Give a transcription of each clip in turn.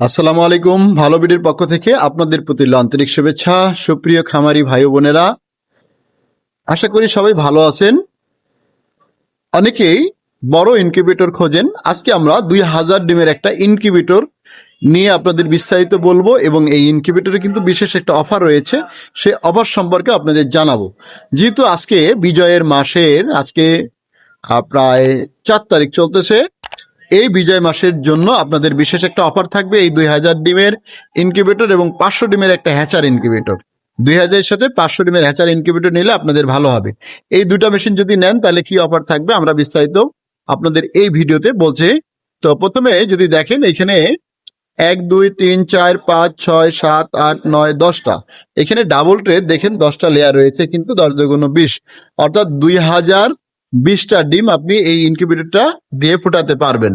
আসসালামু আলাইকুম ভালো বিডির পক্ষ থেকে আপনাদের প্রতি আন্তরিক শুভেচ্ছা, সুপ্রিয় খামারি ভাই বোনেরা। আশা করি সবাই ভালো আছেন। অনেকেই বড় ইনকিউবেটর খোঁজেন। আজকে আমরা দুই হাজার ডিমের একটা ইনকিউবেটর নিয়ে আপনাদের বিস্তারিত বলব এবং এই ইনকিউবেটরে কিন্তু বিশেষ একটা অফার রয়েছে সেই অফার সম্পর্কে আপনাদের জানাব। যেহেতু আজকে বিজয়ের মাসের, আজকে প্রায় চার তারিখ চলতেছে এই বিজয় মাসের জন্য আপনাদের বিশেষ একটা অফার থাকবে, এই দুই হাজার ডিমের ইনকিউবেটর এবং পাঁচশো ডিমের একটা হ্যাচার ইনকিউবেটর। দুই হাজারের সাথে পাঁচশো ডিমের হ্যাচার ইনকিউবেটর নিলে আপনাদের ভালো হবে। এই দুটা মেশিন যদি নেন, তাহলে কি অফার থাকবে? আমরা বিস্তারিত আপনাদের এই ভিডিওতে বলছি। তো প্রথমে যদি দেখেন, এখানে এক, দুই, তিন, চার, পাঁচ, ছয়, সাত, আট, নয়, দশটা। এখানে ডাবল ট্রে দেখেন দশটা লেয়ার রয়েছে, কিন্তু দশ দুগুণ বিশ। অর্থাৎ দুই হাজার বিশটা ডিম আপনি এই ইনকিউবেটরটা দিয়ে ফোটাতে পারবেন।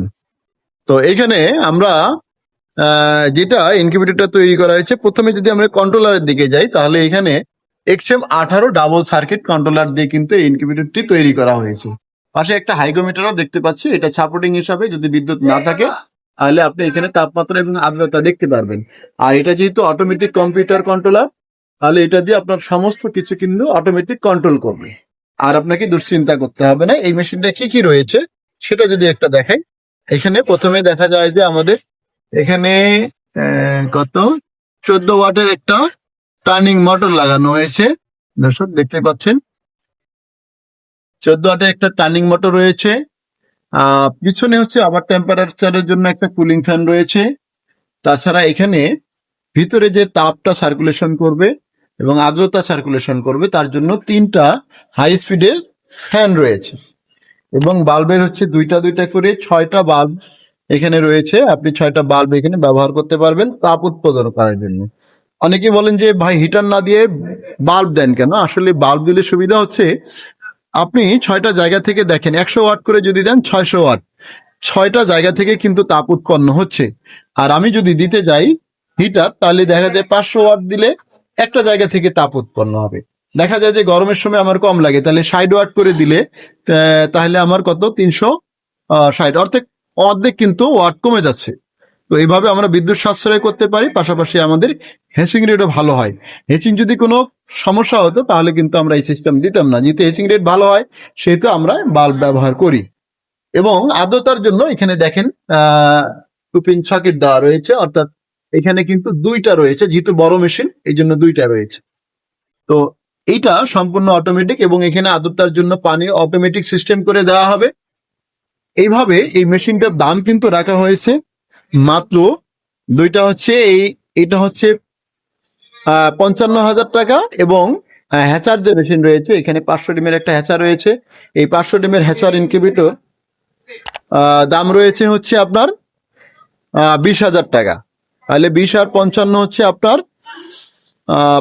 তো এখানে আমরা যেটা ইনকিউবেটরটা তৈরি করা হয়েছে, প্রথমে যদি আমরা কন্ট্রোলারের দিকে যাই, তাহলে এখানে এক্সএম আঠারো ডাবল সার্কিট কন্ট্রোলার দিয়ে কিন্তু এই ইনকিউবেটরটি তৈরি করা হয়েছে। পাশে একটা হাইগোমিটারও দেখতে পাচ্ছি, এটা সাপোর্টিং হিসাবে যদি বিদ্যুৎ না থাকে, তাহলে আপনি এখানে তাপমাত্রা এবং আর্দ্রতা দেখতে পারবেন। আর এটা যেহেতু অটোমেটিক কম্পিউটার কন্ট্রোলার তাহলে এটা দিয়ে আপনার সমস্ত কিছু কিন্তু অটোমেটিক কন্ট্রোল করবে। আর আপনাকে দুশ্চিন্তা করতে হবে না। এই মেশিনটা কি কি রয়েছে সেটা যদি একটা দেখাই এখানে প্রথমে দেখা যায় যে আমাদের এখানে কত? চোদ্দ ওয়াটের একটা টার্নিং মোটর লাগানো হয়েছে। দর্শক দেখতে পাচ্ছেন। চোদ্দ ওয়াটের একটা টার্নিং মোটর রয়েছে। আহ, পিছনে হচ্ছে আবার টেম্পারেচারের জন্য একটা কুলিং ফ্যান রয়েছে। তাছাড়া এখানে ভিতরে যে তাপটা সার্কুলেশন করবে এবং আর্দ্রতা সার্কুলেশন করবে, তার জন্য তিনটা হাই স্পিডের ফ্যান রয়েছে। এবং বাল্বের হচ্ছে দুইটা দুইটা করে ছয়টা বাল্ব এখানে রয়েছে। আপনি ছয়টা বাল্ব এখানে ব্যবহার করতে পারবেন তাপ উৎপাদন করার জন্য। অনেকে বলেন যে, ভাই হিটার না দিয়ে বাল্ব দেন কেন? আসলে বাল্ব দিলে সুবিধা হচ্ছে, আপনি ছয়টা জায়গা থেকে দেখেন, একশো ওয়াট করে যদি দেন, ছয়শো ওয়াট। ছয়টা জায়গা থেকে কিন্তু তাপ উৎপন্ন হচ্ছে। আর আমি যদি দিতে যাই হিটার তাহলে দেখা যায় পাঁচশো ওয়াট দিলে একটা জায়গা থেকে তাপ উৎপন্ন হবে। দেখা যায় যে গরমের সময় আমার কম লাগে, তাহলে ষাট ওয়াট করে দিলে তাহলে আমার কত? তিনশো ষাট। অর্ধেক অর্ধেক কিন্তু ওয়াট কমে যাচ্ছে। তো এইভাবে আমরা বিদ্যুৎ সাশ্রয় করতে পারি, পাশাপাশি আমাদের হেচিং রেটও ভালো হয়। হেচিং যদি কোনো সমস্যা হতো, তাহলে কিন্তু আমরা এই সিস্টেম দিতাম না। যেহেতু হেচিং রেট ভালো হয়, সেহেতু আমরা বাল্ব ব্যবহার করি। এবং আর্দ্রতার জন্য এখানে দেখেন, আহ টুপিন সকেট দেওয়া রয়েছে, অর্থাৎ এখানে কিন্তু দুইটা রয়েছে, যেহেতু বড় মেশিন এই জন্য দুইটা রয়েছে। তো এইটা সম্পূর্ণ অটোমেটিক এবং এখানে আর্দ্রতার জন্য পানি অটোমেটিক সিস্টেম করে দেওয়া হবে। এইভাবে এই মেশিনটার দাম কিন্তু রাখা হয়েছে মাত্র দুইটা হচ্ছে এই, এটা হচ্ছে পঞ্চান্ন হাজার টাকা এবং হ্যাচার যে মেশিন রয়েছে, এখানে পাঁচশো ডিমের একটা হ্যাচার রয়েছে। এই পাঁচশো ডিমের হ্যাচার ইনকিউবেটর দাম রয়েছে হচ্ছে আপনার বিশ হাজার টাকা। তাহলে বিশ আর পঞ্চান্ন হচ্ছে আপনার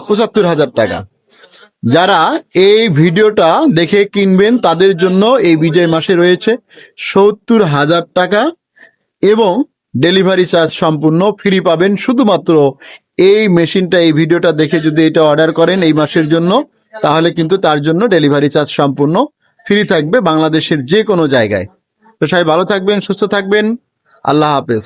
পঁচাত্তর হাজার টাকা। যারা এই ভিডিওটা দেখে কিনবেন, তাদের জন্য এই বিজয় মাসে রয়েছে সত্তর হাজার টাকা এবং ডেলিভারি চার্জ সম্পূর্ণ ফ্রি পাবেন। শুধুমাত্র এই মেশিনটা, এই ভিডিওটা দেখে যদি এটা অর্ডার করেন এই মাসের জন্য, তাহলে কিন্তু তার জন্য ডেলিভারি চার্জ সম্পূর্ণ ফ্রি থাকবে বাংলাদেশের যে কোনো জায়গায়। তো সবাই ভালো থাকবেন, সুস্থ থাকবেন। আল্লাহ হাফেজ।